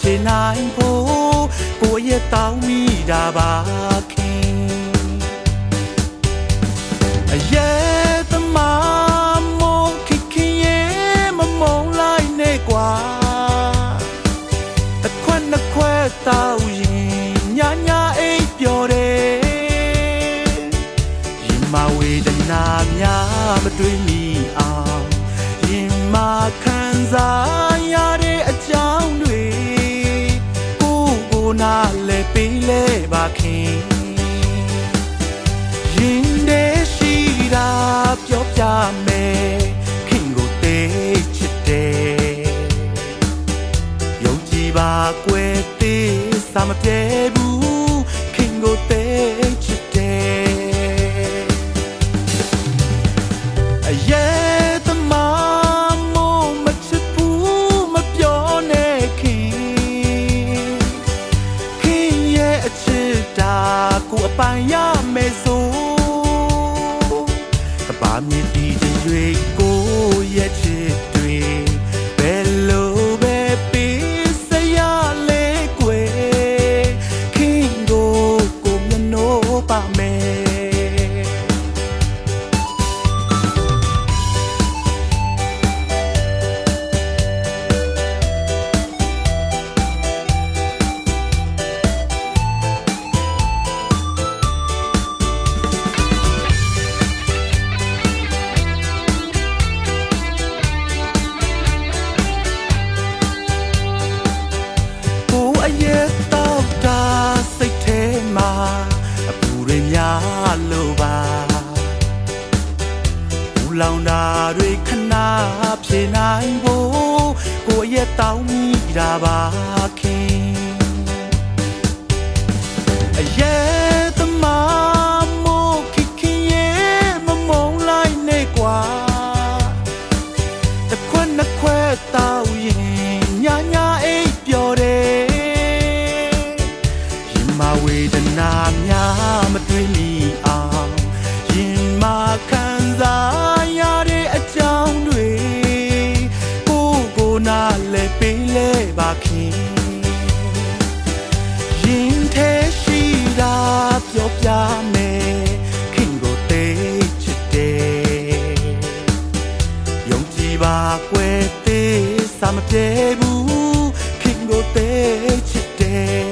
ဖြေနိုင်ဖို့ကိုယ့်ရဲ့တောင်းမိတာပါခင်အရဲ့သမားမောခခင်ရဲ့မမုံလိုက်နဲ့ကွာအခွက်နှစ်ခွက်တောက်ရင်ညာညာအိပ်ပျော်တယ်ရင်မဝေဒနာများမတွေးမိအောင်ရင်မခံစား ခင်ရင်တဲ့ရှိတာပြောပြမယ်ခင်ကိုသိချစ်တယ်ယုံကြည်ပါကွယ်သေးစာမပြဲဘူးခင်ကိုသိချစ်တယ်အရဲ့ အချစ်တာကိုအပိုင်ရမယ်ဆိုကဘာမြင်ပြီးတဲ့ရွေး ပါကွယ်သေးစာမပြေဘူးခင်ကိုသေးချစ်တယ်